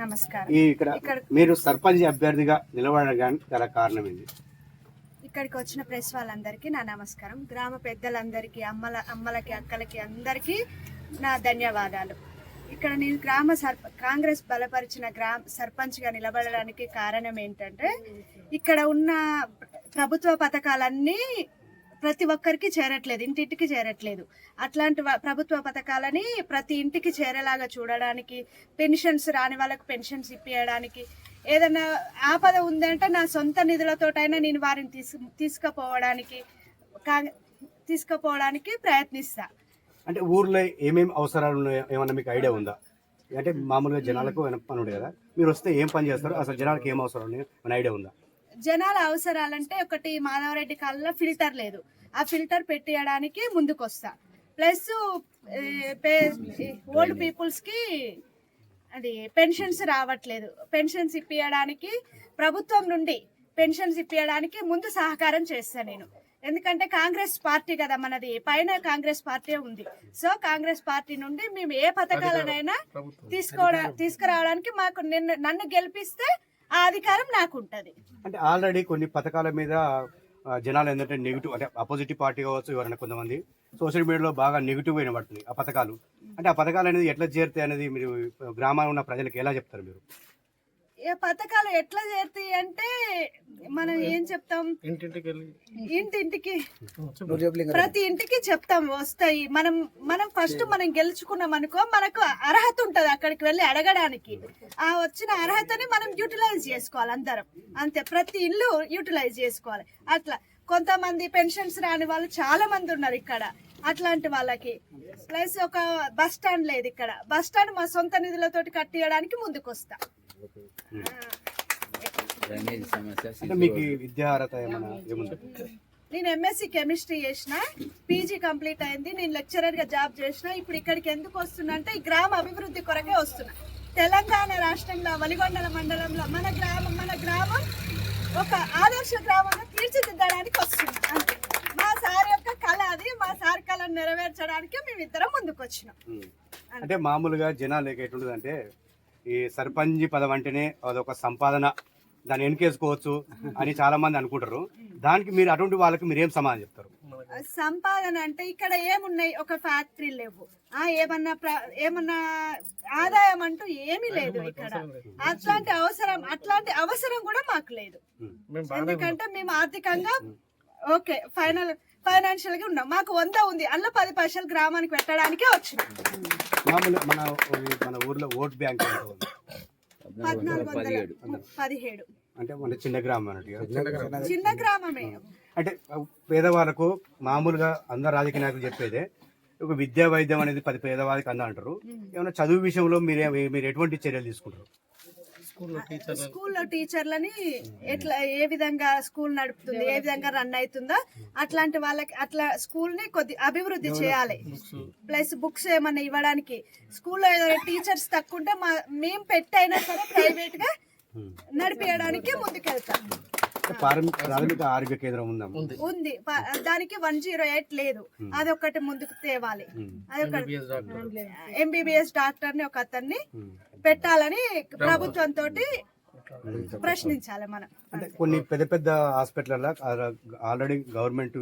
నమస్కారం. ఇక్కడ మీరు సర్పంచ్ అభ్యర్థిగా నిలబడడానికి గల కారణం ఏంది? ఇక్కడికి వచ్చిన ప్రెస్ వాళ్ళందరికీ నా నమస్కారం. గ్రామ పెద్దలందరికీ అమ్మల అమ్మలకి అక్కలకి అందరికీ నా ధన్యవాదాలు. ఇక్కడ నేను గ్రామ సర్ప కాంగ్రెస్ బలపరిచిన గ్రామ సర్పంచ్గా నిలబడడానికి కారణం ఏంటంటే ఇక్కడ ఉన్న ప్రభుత్వ పథకాలన్నీ ప్రతి ఒక్కరికి చేరట్లేదు ఇంటింటికి చేరట్లేదు. అట్లాంటి ప్రభుత్వ పథకాలని ప్రతి ఇంటికి చేరేలాగా చూడడానికి పెన్షన్స్ రాని వాళ్ళకి పెన్షన్స్ ఇప్పించడానికి ఏదైనా ఆపద ఉందంటే నా సొంత నిధులతోటైనా నేను వారిని తీసు తీసుకుపోవడానికి కా- తీసుకుపోవడానికి ప్రయత్నిస్తా. అంటే ఊర్లో ఏమేమి అవసరాలు ఉన్నాయో ఏమన్నా మీకు ఐడియా ఉందా? అంటే మామూలుగా జనాలకు ఏమైనా పని ఉంటుంది కదా మీరు వస్తే ఏం పని చేస్తారు? అసలు జనాలకు ఏం అవసరం ఉన్నాయో మన ఐడియా ఉందా? జనాల అవసరాలంటే ఒకటి మాధవరెడ్డి కాలంలో ఫిల్టర్ లేదు. ఆ ఫిల్టర్ పెట్టియడానికి ముందుకు వస్తా ప్లస్ ఓల్డ్ పీపుల్స్కి అది పెన్షన్స్ రావట్లేదు. పెన్షన్స్ ఇప్పించడానికి ప్రభుత్వం నుండి పెన్షన్స్ ఇప్పించడానికి ముందు సహకారం చేస్తాను నేను. ఎందుకంటే కాంగ్రెస్ పార్టీ కదా మనది. పైన కాంగ్రెస్ పార్టీ ఉంది. సో కాంగ్రెస్ పార్టీ నుండి మేము ఏ పథకాలనైనా తీసుకోవడా తీసుకురావడానికి మాకు నిన్ను నన్ను గెలిపిస్తే ఆ అధికారం నాకు ఉంటది అంటే ఆల్రెడీ కొన్ని పథకాల మీద జనాలు ఏంటంటే నెగిటివ్ అంటే అపోజిట్ పార్టీ కావచ్చు ఎవరైనా కొంతమంది సోషల్ మీడియాలో బాగా నెగిటివ్ అయిన పడుతుంది ఆ పథకాలు. అంటే ఆ పథకాలు అనేది ఎట్లా చేరుతాయి అనేది మీరు గ్రామాల్లో ఉన్న ప్రజలకు ఎలా చెప్తారు మీరు? పథకాలు ఎట్లా చేరుతాయి అంటే మనం ఏం చెప్తాం? ఇంటింటికి వెళ్ళి ఇంటింటికి ప్రతి ఇంటికి చెప్తాం వస్తాయి. మనం మనం ఫస్ట్ మనం గెలుచుకున్నాం అనుకో మనకు అర్హత ఉంటది అక్కడికి వెళ్ళి అడగడానికి. ఆ వచ్చిన అర్హతని మనం యూటిలైజ్ చేసుకోవాలి అందరం. అంతే ప్రతి ఇల్లు యూటిలైజ్ చేసుకోవాలి. అట్లా కొంతమంది పెన్షన్స్ రాని వాళ్ళు చాలా మంది ఉన్నారు ఇక్కడ అట్లాంటి వాళ్ళకి. ప్లస్ ఒక బస్ స్టాండ్ లేదు ఇక్కడ. బస్ స్టాండ్ మా సొంత నిధులతోటి కట్టియడానికి ముందుకు వస్తా డ్రైనేజ్ సమస్య అంటే మీకు ఈ విద్యా అర్హత ఏమైనా ఏముంది నేను ఎంఎస్సి కెమిస్ట్రీ చేసిన పీజీ కంప్లీట్ అయింది. నేను లెక్చరర్గా జాబ్ చేసిన. ఇప్పుడు ఇక్కడికి ఎందుకు వస్తున్నా అంటే ఈ గ్రామ అభివృద్ధి కొరకే వస్తున్నా. తెలంగాణ రాష్ట్రంలో వలిగొండల మండలంలో మన గ్రామం మన గ్రామం ఒక ఆదర్శ గ్రామంగా తీర్చిదిద్దడానికి వస్తుంది అంతే. మా సార్ యొక్క కళ అది. మా సార్ కళను నెరవేర్చడానికి మేమిద్దరం ముందుకు వచ్చినాం. అంటే మామూలుగా జనాలు ఎట్లుంటుంది అంటే ఈ సర్పంచ్ పదం అంటేనే అదొక సంపాదన దాన్ని ఎన్కేసుకోవచ్చు అని చాలా మంది అనుకుంటారు. దానికి మీరు అటువంటి వాళ్ళకి మీరు ఏం సమాధానం చెప్తారు? సంపాదన అంటే ఇక్కడ ఏమున్నాయి? ఒక ఫ్యాక్టరీ లేవు. ఆ ఏమన్నా ప్ర- ఏమన్నా ఆదాయం అంటూ ఏమీ లేదు ఇక్కడ. అట్లాంటి అవసరం అట్లాంటి అవసరం కూడా మాకు లేదు. ఎందుకంటే మేము ఆర్థికంగా ఓకే ఫైనల్. ఫైనాన్షియల్గా ఉన్నాం. మాకు వంద ఉంది. అందులో పది పైసలు గ్రామానికి పెట్టడానికే వచ్చింది మామూలు మన మన ఊర్లో ఓట్ బ్యాంక్? పద్నాలుగు వందల పదిహేడు. అంటే మన చిన్న గ్రామం చిన్న గ్రామమే. అంటే పేదవాళ్ళకు మామూలుగా అందరు రాజకీయ నాయకులు చెప్పేదే ఒక విద్యా వైద్యం అనేది పది పేదవాళ్ళకి అందా అంటారు ఏమైనా చదువు విషయంలో మీరు మీరు ఎటువంటి చర్యలు తీసుకుంటారు? స్కూల్లో టీచర్ స్కూల్లో టీచర్లని ఎట్లా ఏ విధంగా స్కూల్ నడుపుతుంది ఏ విధంగా రన్ అవుతుందో అట్లాంటి వాళ్ళకి అట్లా స్కూల్ని కొద్ది అభివృద్ధి చేయాలి. ప్లస్ బుక్స్ ఏమన్నా ఇవ్వడానికి స్కూల్లో ఏదైనా టీచర్స్ తక్కువ ఉంటే మా మేము పెట్టైనా సరే ప్రైవేట్గా నడిపించడానికి ముందుకెళ్తాం. ప్రాథమిక ప్రాథమిక ఆరోగ్య కేంద్రం ఉంది? ప- దానికి వన్ జీరో ఎయిట్ లేదు. అదొకటి ముందుకు తేవాలి. అదొకటి ఎంబీబీఎస్ డాక్టర్. ని ఒక అతన్ని పెట్టాలని ప్రభుత్వంతో ప్రశ్నించాలి మనం. అంటే కొన్ని పెద్ద పెద్ద హాస్పిటల్లో already government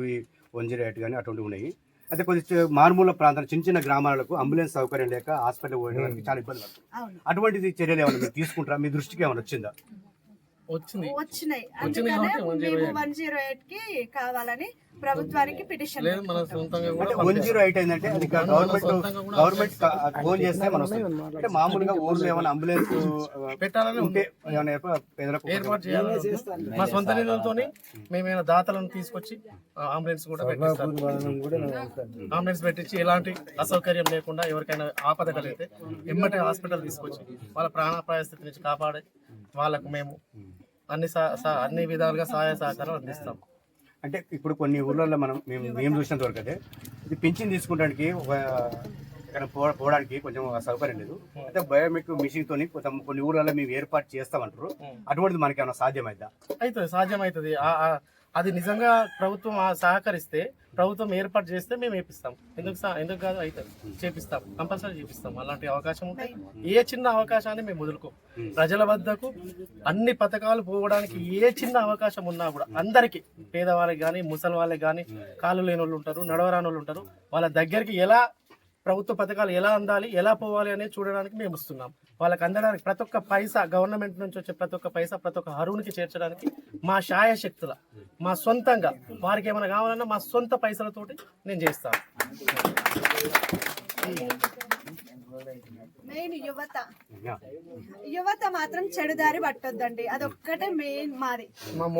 one zero eight కానీ అటువంటివి ఉన్నాయి. అయితే కొద్ది మారుమూల ప్రాంతాలు చిన్న చిన్న గ్రామాలకు అంబులెన్స్ సౌకర్యం లేక హాస్పిటల్ పోయడానికి చాలా ఇబ్బంది పడుతుంది. అవును. అటువంటిది చర్యలు ఏమైనా మీరు తీసుకుంటారా? మీ దృష్టికి ఏమైనా వచ్చింది? వచ్చినాయి. వచ్చింది అందుకనే వన్ జీరో ఎయిట్. కి కావాలని ప్రభుత్వానికి పిటిషన్ లేదు మన సొంతంగా కూడా అంటే వన్ జీరో ఎయిట్ అయిందంటే అది గవర్నమెంట్ గవర్నమెంట్ ఫోన్ చేస్తే మనం అంటే మామూలుగా ఊర్లో ఏమైనా అంబులెన్స్ పెట్టాలని ఉంటే ఏర్పాటు చేయాలని మా సొంత నిధులతో మేమైనా దాతలను తీసుకొచ్చి అంబులెన్స్ కూడా పెట్టిస్తాం. అంబులెన్స్ పెట్టించి ఎలాంటి అసౌకర్యం లేకుండా ఎవరికైనా ఆపద కలిగితే ఎమ్మటే హాస్పిటల్ తీసుకొచ్చి వాళ్ళ ప్రాణాపాయ స్థితి నుంచి కాపాడి వాళ్ళకు మేము అన్ని అన్ని విధాలుగా సహాయ సహకారాలు అందిస్తాం. అంటే ఇప్పుడు కొన్ని ఊర్లలో మనం మేము మేము చూసినంత వరకు అయితే ఇది పింఛన్ తీసుకోవడానికి ఒక ఇక్కడ పోవడానికి కొంచెం సౌకర్యం లేదు. అయితే బయోమెట్రిక్ మిషన్ తోని కొన్ని ఊర్లలో మేము ఏర్పాటు చేస్తామంటారు. అటువంటిది మనకి ఏమైనా సాధ్యమైద్దా అవుతుంది సాధ్యం అవుతుంది ఆ- ఆ- అది నిజంగా ప్రభుత్వం ఆ సహకరిస్తే ప్రభుత్వం ఏర్పాటు చేస్తే మేము వేపిస్తాం ఎందుకు ఎందుకు కాదు అయితే చేపిస్తాం. కంపల్సరీ చేపిస్తాం. అలాంటి అవకాశం ఉంటే ఏ చిన్న అవకాశాన్ని మేము వదులుకో. ప్రజల వద్దకు అన్ని పథకాలు పోవడానికి ఏ చిన్న అవకాశం ఉన్నా కూడా అందరికీ పేదవాళ్ళకి కానీ ముసలి వాళ్ళకి కానీ కాళ్ళు లేని వాళ్ళు ఉంటారు నడవరాని వాళ్ళు ఉంటారు వాళ్ళ దగ్గరికి ఎలా ప్రభుత్వ పథకాలు ఎలా అందాలి ఎలా పోవాలి అనేది చూడడానికి మేము వస్తున్నాం. వాళ్ళకి అందడానికి ప్రతి ఒక్క పైసా గవర్నమెంట్ నుంచి వచ్చే ప్రతి ఒక్క పైసా ప్రతి ఒక్క అరువునికి చేర్చడానికి మా శాయశక్తుల మా సొంతంగా వారికి ఏమైనా కావాలన్నా మా సొంత పైసలతోటి నేను చేస్తాను. మెయిన్ యువత. యువత మాత్రం చెడుదారి పట్టొద్దండి. అదొక్కటే మెయిన్ మాది.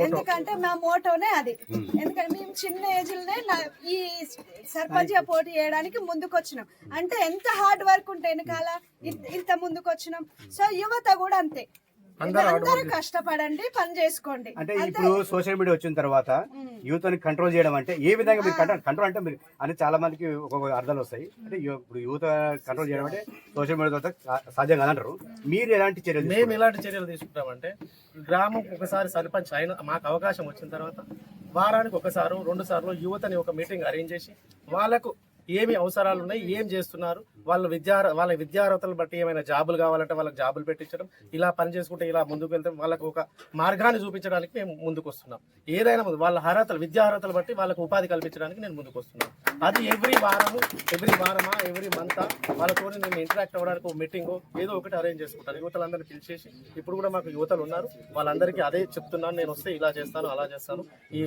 ఎందుకంటే మా మోటోనే అది. ఎందుకంటే మేము చిన్న ఏజ్లోనే ఈ సర్పంచ్ పోటీ చేయడానికి ముందుకు వచ్చినాం అంటే ఎంత హార్డ్ వర్క్ ఉంటే వెనకాల ఇంత- ఇంత ముందుకు వచ్చినాం సో యువత కూడా అంతే. అందరూ కష్టపడండి పని చేసుకోండి. అంటే ఇప్పుడు సోషల్ మీడియా వచ్చిన తర్వాత యూత్ని కంట్రోల్ చేయడం అంటే ఏ విధంగా మీరు కంట్రోల్ కంట్రోల్ అంటే మీరు అని చాలా మందికి ఒక్కొక్క అర్థాలు వస్తాయి. అంటే ఇప్పుడు యూత్ కంట్రోల్ చేయడం అంటే సోషల్ మీడియా సా- సాధ్యం కాదంటారు. మీరు ఎలాంటి చర్యలు మేము ఎలాంటి చర్యలు తీసుకుంటామంటే గ్రామం ఒకసారి సర్పంచ్ అయిన మాకు అవకాశం వచ్చిన తర్వాత వారానికి ఒకసారి రెండు సార్లు యువతని ఒక మీటింగ్ అరేంజ్ చేసి వాళ్ళకు ఏమి అవసరాలు ఉన్నాయి ఏం చేస్తున్నారు వాళ్ళ విద్యా వాళ్ళ విద్యార్హతలు బట్టి ఏమైనా జాబులు కావాలంటే వాళ్ళకి జాబులు పెట్టించడం ఇలా పని చేసుకుంటే ఇలా ముందుకు వెళ్తే వాళ్ళకు ఒక మార్గాన్ని చూపించడానికి మేము ముందుకు వస్తున్నాం ఏదైనా వాళ్ళ అర్హతలు విద్యా అర్హతలు బట్టి వాళ్ళకు ఉపాధి కల్పించడానికి నేను ముందుకు వస్తున్నాను అది ఎవ్రీ వారము ఎవ్రీ వారమా ఎవ్రీ మంత్ వాళ్ళతో నేను ఇంటరాక్ట్ అవ్వడానికి ఒక మీటింగ్ ఏదో ఒకటి అరేంజ్ చేసుకుంటాను. యువతలందరినీ పిలిచేసి ఇప్పుడు కూడా మాకు యువతలు ఉన్నారు. వాళ్ళందరికీ అదే చెప్తున్నాను నేను వస్తే ఇలా చేస్తాను అలా చేస్తాను. ఈ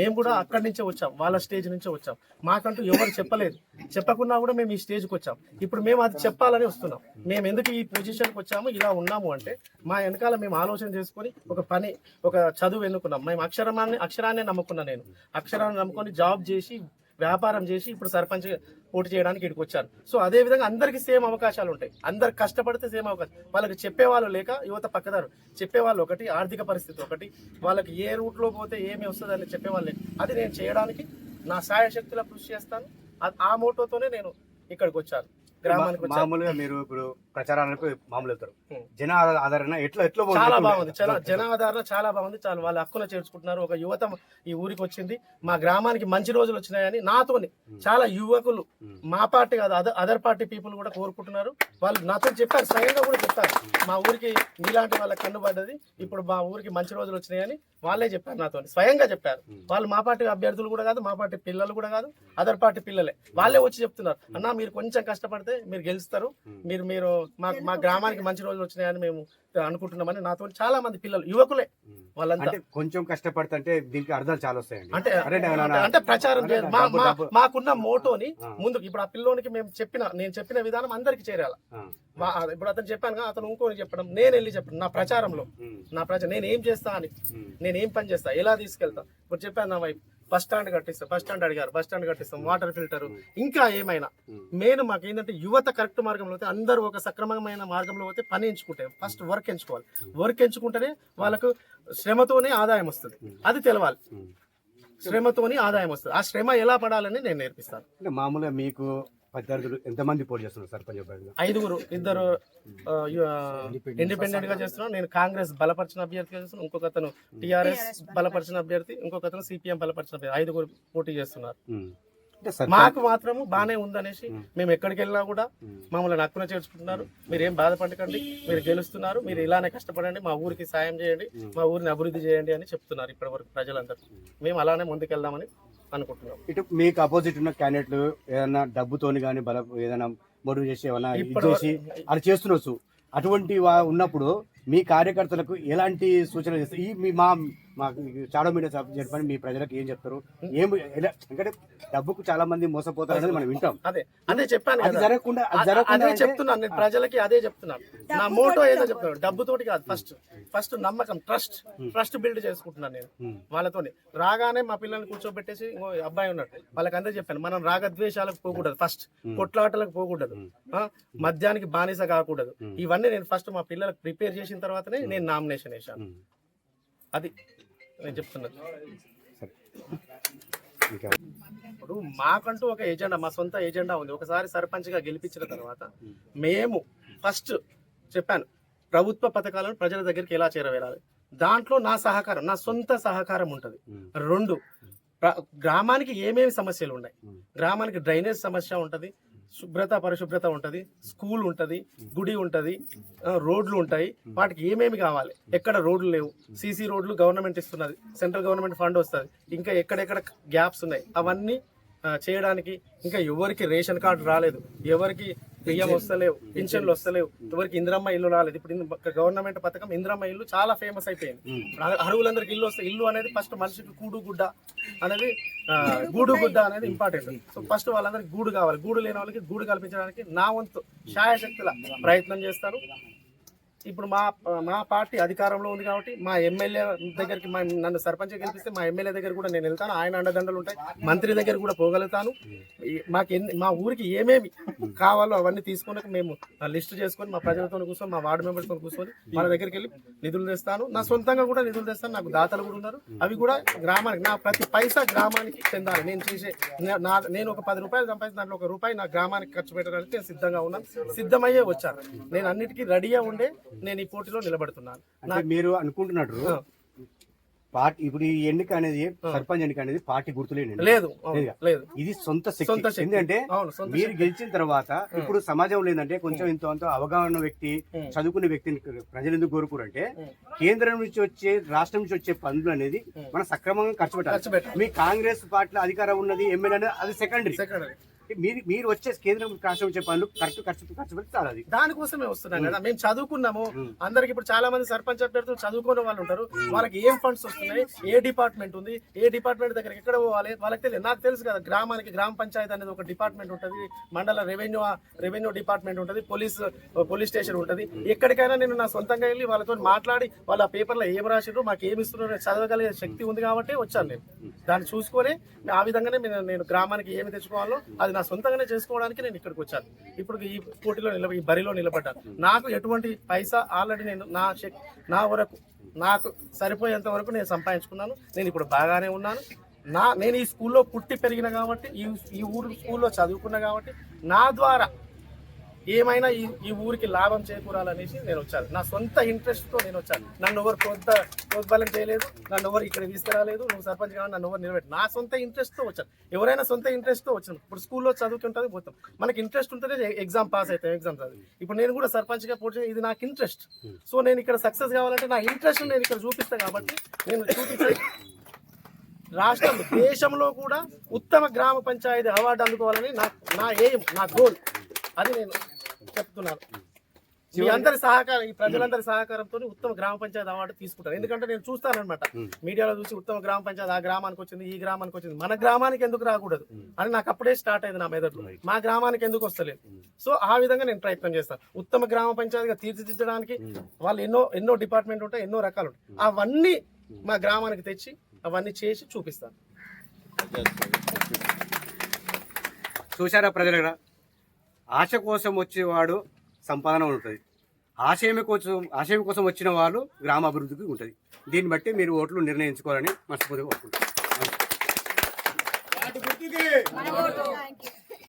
మేము కూడా అక్కడి నుంచే వచ్చాం వాళ్ళ స్టేజ్ నుంచే వచ్చాం. మాకంటూ ఎవరు చెప్పలేదు. చెప్పకున్నా కూడా మేము ఈ స్టేజ్కి వచ్చాం. ఇప్పుడు మేము అది చెప్పాలని వస్తున్నాం. మేము ఎందుకు ఈ పొజిషన్కి వచ్చాము ఇలా ఉన్నాము అంటే మా వెనకాల మేము ఆలోచన చేసుకొని ఒక పని ఒక చదువు ఎన్నుకున్నాం. మేము అక్షరాన్ని అక్షరాన్ని నమ్ముకున్నా నేను. అక్షరాన్ని నమ్ముకొని జాబ్ చేసి వ్యాపారం చేసి ఇప్పుడు సర్పంచ్ పోటీ చేయడానికి ఇక్కడికి వచ్చాను. సో అదే విధంగా అందరికీ సేమ్ అవకాశాలు ఉంటాయి. అందరు కష్టపడితే సేమ్ అవకాశం వాళ్ళకి చెప్పేవాళ్ళు లేక యువత పక్కదారు. చెప్పేవాళ్ళు ఒకటి ఆర్థిక పరిస్థితి ఒకటి. వాళ్ళకి ఏ రూట్లో పోతే ఏమి అని చెప్పేవాళ్ళు లేక. అది నేను చేయడానికి నా సాయశక్తుల కృషి చేస్తాను. ఆ- మోటోతోనే నేను ఇక్కడికి వచ్చాను. గ్రామానికి మామూలుగా మీరు ఇప్పుడు ప్రచారానికి మామూలు వెళ్తారు. జన ఆధార- ఆదరణ ఎట్లా ఎట్లా చాలా? బాగుంది. చాలా జనాదరణ చాలా బాగుంది. చాలా వాళ్ళ హక్కున చేర్చుకుంటున్నారు. ఒక యువత ఈ ఊరికి వచ్చింది. మా గ్రామానికి మంచి రోజులు వచ్చినాయని నాతోని చాలా యువకులు మా పార్టీ కాదు అదర్ అదర్ పార్టీ పీపుల్ కూడా కోరుకుంటున్నారు. వాళ్ళు నాతో చెప్పారు స్వయంగా కూడా చెప్పారు. మా ఊరికి మీలాంటి వాళ్ళ కన్నుబడ్డది ఇప్పుడు మా ఊరికి మంచి రోజులు వచ్చినాయని వాళ్ళే చెప్పారు నాతో స్వయంగా చెప్పారు. వాళ్ళు మా పార్టీ అభ్యర్థులు కూడా కాదు మా పార్టీ పిల్లలు కూడా కాదు అదర్ పార్టీ పిల్లలే. వాళ్ళే వచ్చి చెప్తున్నారు. అన్న మీరు కొంచెం కష్టపడితే మీరు గెలుస్తారు. మీరు మీరు మా మా గ్రామానికి మంచి రోజులు వచ్చినాయని మేము అనుకుంటున్నామని నాతో చాలా మంది పిల్లలు యువకులే వాళ్ళంతా. అంటే కొంచెం కష్టపడితే అంటే దీనికి అర్థాలు చాలా వస్తాయండి. అంటే అంటే- ప్రచారం మాకున్న మోటోని ఆ. ముందుకు ఇప్పుడు ఆ పిల్లోనికి మేము చెప్పిన నేను చెప్పిన విధానం అందరికి చేరాల. ఇప్పుడు అతను చెప్పాను కదా, అతను ఇంకోని చెప్పడం నేను వెళ్ళి చెప్పడం నా ప్రచారంలో. నా ప్రచారం నేను ఏం చేస్తా అని. నేను ఏం పని చేస్తా ఎలా తీసుకెళ్తా? ఇప్పుడు చెప్పాను నా వైపు. బస్ స్టాండ్ కట్టిస్తాం బస్ స్టాండ్ అడిగారు బస్ స్టాండ్ కట్టిస్తాం వాటర్ ఫిల్టర్. ఇంకా ఏమైనా? మెయిన్ మాకు ఏంటంటే యువత కరెక్ట్ మార్గంలో పోతే అందరూ ఒక సక్రమమైన మార్గంలో పోతే పని ఎంచుకుంటే ఫస్ట్ వర్క్ ఎంచుకోవాలి. వర్క్ ఎంచుకుంటేనే వాళ్ళకు శ్రమతోనే ఆదాయం వస్తుంది. అది తెలవాలి. శ్రమతోని ఆదాయం వస్తుంది. ఆ శ్రమ ఎలా పడాలని నేను నేర్పిస్తాను. మామూలుగా మీకు ప్రత్యర్థులు ఎంతమంది పోటీ చేస్తున్నారు సర్పంచ్ అభ్యర్థిగా? ఐదుగురు ఇద్దరు ఇండిపెండెంట్గా చేస్తున్నాను నేను కాంగ్రెస్ బలపరిచిన అభ్యర్థిగా చేస్తున్నాను. ఇంకొక అతను టిఆర్ఎస్ బలపరిచిన అభ్యర్థి ఇంకొక అతను సిపిఎం బలపరిచిన అభ్యర్థి. ఐదుగురు పోటీ చేస్తున్నారు. మాకు మాత్రము బానే ఉందనేసి మేము. ఎక్కడికి వెళ్ళినా కూడా. మమ్మల్ని నక్కున చేర్చుకుంటున్నారు. మీరు ఏం బాధపడకండి మీరు గెలుస్తున్నారు మీరు ఇలానే కష్టపడండి మా ఊరికి సాయం చేయండి మా ఊరిని అభివృద్ధి చేయండి అని చెప్తున్నారు ఇప్పటి వరకు ప్రజలందరూ మేము అలానే ముందుకెళ్దామని అనుకుంటున్నాం. ఇటు మీకు అపోజిట్ ఉన్న క్యాండిడేట్లు ఏదైనా డబ్బుతోని కానీ బల ఏదైనా మోటివ్ చేసి ఏమైనా ఇది చేసి అది చేస్తుండొచ్చు అటువంటి ఉన్నప్పుడు మీ కార్యకర్తలకు ఎలాంటి సూచనలు చేస్తారు? ఈ మీ మా మాకు చాలా మీడియా చెప్పని మీ ప్రజలకు ఏం చెప్తారు? ఏం ఎందుకంటే డబ్బుకు చాలా మంది మోసపోతారు అనేది మనం వింటాం. అదే అదే చెప్పాను అది కదా. జరగకుండా అది చెప్తున్నాను నేను ప్రజలకి అదే చెప్తున్నాను. నా మోటో ఏదో చెప్తున్నాను డబ్బుతోటి కాదు ఫస్ట్ ఫస్ట్ నమ్మకం ట్రస్ట్ ట్రస్ట్ బిల్డ్ చేసుకుంటున్నాను నేను ఉమ్. వాళ్ళతోని. రాగానే మా పిల్లల్ని కూర్చోబెట్టేసి ఇంకో అబ్బాయి ఉన్నాడు. వాళ్ళకి అందరూ చెప్పాను మనం రాగద్వేషాలకు పోకూడదు ఫస్ట్ కొట్లాటలకు పోకూడదు. ఆ, మద్యానికి బానిస కాకూడదు. ఇవన్నీ నేను ఫస్ట్ మా పిల్లలకు ప్రిపేర్ చేసిన తర్వాతనే నేను నామినేషన్ వేశాను. ఉమ్. అది నేను చెప్తున్నాను ఇప్పుడు మాకంటూ ఒక ఎజెండా మా సొంత ఎజెండా ఉంది. ఒకసారి సర్పంచ్గా గెలిపించిన తర్వాత మేము ఫస్ట్ చెప్పాను ప్రభుత్వ పథకాలను ప్రజల దగ్గరికి ఎలా చేరవేయాలి దాంట్లో నా సహకారం నా సొంత సహకారం ఉంటది. రెండు గ్రామానికి ఏమేమి సమస్యలు ఉన్నాయి. గ్రామానికి డ్రైనేజ్ సమస్య ఉంటది శుభ్రత పరిశుభ్రత ఉంటుంది. స్కూల్ ఉంటుంది గుడి ఉంటుంది రోడ్లు ఉంటాయి. వాటికి ఏమేమి కావాలి? ఎక్కడ రోడ్లు లేవు. సీసీ రోడ్లు గవర్నమెంట్ ఇస్తున్నది. సెంట్రల్ గవర్నమెంట్ ఫండ్ వస్తుంది. ఇంకా ఎక్కడెక్కడ గ్యాప్స్ ఉన్నాయి? అవన్నీ చేయడానికి ఇంకా ఎవరికి రేషన్ కార్డు రాలేదు. ఎవరికి బియ్యం వస్తలేవు పింఛన్లు వస్తలేవు. ఎవరికి ఇందిరమ్మ ఇల్లు రాలేదు ఇప్పుడు గవర్నమెంట్ పథకం ఇందిరమ్మ ఇల్లు చాలా ఫేమస్ అయిపోయింది. ఉమ్. అర్- అర్హులందరికి ఇల్లు వస్తే ఇల్లు అనేది ఫస్ట్ మనిషికి కూడు గుడ్డ అనేది గూడు గుడ్డ అనేది ఇంపార్టెంట్ సో ఫస్ట్ వాళ్ళందరికి గూడు కావాలి. గూడు లేని వాళ్ళకి గూడు కల్పించడానికి నా వంతు శాయశక్తుల ప్రయత్నం చేస్తాను ఇప్పుడు మా మా పార్టీ అధికారంలో ఉంది కాబట్టి మా ఎమ్మెల్యే దగ్గరికి మా నన్ను సర్పంచ్ గెలిపిస్తే మా ఎమ్మెల్యే దగ్గర కూడా నేను వెళ్తాను. ఆయన అండదండలు ఉంటాయి. మంత్రి దగ్గర కూడా పోగలుగుతాను. మాకు ఎన్ని మా ఊరికి ఏమేమి కావాలో అవన్నీ తీసుకొని మేము లిస్ట్ చేసుకొని మా ప్రజలతో కూర్చొని మా వార్డు మెంబర్స్తో కూర్చొని వాళ్ళ దగ్గరికి వెళ్ళి నిధులు తెస్తాను. నా సొంతంగా కూడా నిధులు తెస్తాను. నాకు దాతలు కూడా ఉన్నారు. అవి కూడా గ్రామానికి నా ప్రతి పైసా గ్రామానికి చెందాలి. నేను చేసే నా నేను ఒక పది రూపాయలు సంపాదించిన దాంట్లో ఒక రూపాయి నా గ్రామానికి ఖర్చు పెట్టడానికి నేను సిద్ధంగా ఉన్నాను. సిద్ధమయ్యే వచ్చాను నేను అన్నిటికీ రెడీగా ఉండే నేను ఈ పోటీలో నిలబడుతున్నాను మీరు అనుకుంటున్నారు. పార్టీ ఇప్పుడు ఈ ఎన్నిక అనేది సర్పంచ్ ఎన్నిక అనేది పార్టీ గుర్తులేని ఎన్నిక. లేదు. లేదు ఇది సొంత శక్తి. ఎందుకంటే మీరు గెలిచిన తర్వాత ఇప్పుడు సమాజంలో ఏంటంటే కొంచెం ఇంత అంత అవగాహన వ్యక్తి. చదువుకునే వ్యక్తిని ప్రజలు ఎందుకు కోరుకోరంటే. కేంద్రం నుంచి వచ్చే రాష్ట్రం నుంచి వచ్చే పనులు అనేది మనం సక్రమంగా ఖర్చు పెట్టాలి. మీ కాంగ్రెస్ పార్టీలో అధికారం ఉన్నది ఎమ్మెల్యే అనేది అది సెకండరీ మీరు మీరు వచ్చే కేంద్రం రాష్ట్రం వచ్చే పనులు కరెక్ట్ ఖర్చు ఖర్చు చాలు అది. దానికోసమే వస్తున్నాం కదా. మేము చదువుకున్నాము. అందరికి ఇప్పుడు చాలా మంది సర్పంచ్ అభ్యర్థులు చదువుకునే వాళ్ళు ఉంటారు. వాళ్ళకి ఏం ఫండ్స్ వస్తున్నాయి? ఏ డిపార్ట్మెంట్ ఉంది? ఏ డిపార్ట్మెంట్ దగ్గర ఎక్కడ పోవాలి? వాళ్ళకి తెలియదు. నాకు తెలుసు కదా గ్రామానికి గ్రామ పంచాయతీ అనేది ఒక డిపార్ట్మెంట్ ఉంటుంది. మండల రెవెన్యూ రెవెన్యూ డిపార్ట్మెంట్ ఉంటుంది. పోలీస్ పోలీస్ స్టేషన్ ఉంటుంది. ఎక్కడికైనా నేను నా సొంతంగా వెళ్ళి వాళ్ళతో మాట్లాడి వాళ్ళ పేపర్లో ఏం రాసిండ్రు మాకు ఏమి ఇస్తున్నారో చదవగలిగే శక్తి ఉంది కాబట్టి వచ్చాను నేను. దాన్ని చూసుకొని ఆ విధంగానే నేను నేను గ్రామానికి ఏమి తెచ్చుకోవాలో అది నా సొంతంగానే చేసుకోవడానికి నేను ఇక్కడికి వచ్చాను. ఇప్పుడు ఈ పోటీలో నిలబ ఈ బరిలో నిలబడ్డాను. నాకు ఎటువంటి పైసా ఆల్రెడీ నేను నా నా వరకు నాకు సరిపోయేంత వరకు నేను సంపాదించుకున్నాను. నేను ఇప్పుడు బాగానే ఉన్నాను. నా నేను ఈ స్కూల్లో పుట్టి పెరిగిన కాబట్టి ఈ ఈ ఊరు స్కూల్లో చదువుకున్నా కాబట్టి నా ద్వారా ఏమైనా ఈ ఈ ఊరికి లాభం చేకూరాలనేసి నేను వచ్చాను. నా సొంత ఇంట్రెస్ట్తో నేను వచ్చాను. నన్ను ఎవరు ప్రోత్స ప్రోద్బలం చేయలేదు. నన్ను ఎవరు ఇక్కడ తీసుకురాలేదు. నువ్వు సర్పంచ్ కావాలి నన్ను ఎవరు నిలబెట్టి నా సొంత ఇంట్రెస్ట్తో వచ్చాను. ఎవరైనా సొంత ఇంట్రెస్ట్తో వచ్చాను ఇప్పుడు స్కూల్లో చదువుకుంటుంది పోతాం. మనకి ఇంట్రెస్ట్ ఉంటేనే ఎగ్జామ్ పాస్ అవుతాం ఎగ్జామ్ చదివి. ఇప్పుడు నేను కూడా సర్పంచ్గా పోటీ ఇది నాకు ఇంట్రెస్ట్. సో నేను ఇక్కడ సక్సెస్ కావాలంటే నా ఇంట్రెస్ట్ నేను ఇక్కడ చూపిస్తాను కాబట్టి నేను చూపించే రాష్ట్రం దేశంలో కూడా ఉత్తమ గ్రామ పంచాయతీ అవార్డు అందుకోవాలని నా నా ఎయిమ్ నా గోల్ అది నేను చెప్తున్నాను. మీ అందరి సహకారం ఈ ప్రజలందరి సహకారంతో ఉత్తమ గ్రామ పంచాయతీ అవార్డు తీసుకుంటాను ఎందుకంటే నేను చూస్తాను అనమాట మీడియాలో చూసి ఉత్తమ గ్రామ పంచాయతీ ఆ గ్రామానికి వచ్చింది ఈ గ్రామానికి వచ్చింది. మన గ్రామానికి ఎందుకు రాకూడదు? అని నాకు అప్పుడే స్టార్ట్ అయింది నా మెదడులో. మా గ్రామానికి ఎందుకు వస్తలేదు? సో ఆ విధంగా నేను ప్రయత్నం చేస్తాను ఉత్తమ గ్రామ పంచాయతీగా తీర్చిదిద్దడానికి వాళ్ళు ఎన్నో ఎన్నో డిపార్ట్మెంట్ ఉంటాయి ఎన్నో రకాలు ఉంటాయి. అవన్నీ మా గ్రామానికి తెచ్చి అవన్నీ చేసి చూపిస్తాను. చూశారా ప్రజలరా ఆశ కోసం వచ్చేవాడు సంపాదన ఉంటుంది. ఆశయం కోసం ఆశయం కోసం వచ్చిన వాళ్ళు గ్రామ అభివృద్ధికి ఉంటుంది. దీన్ని బట్టి మీరు ఓట్లు నిర్ణయించుకోవాలని మనస్ఫూర్తిగా కోరుకుంటున్నాను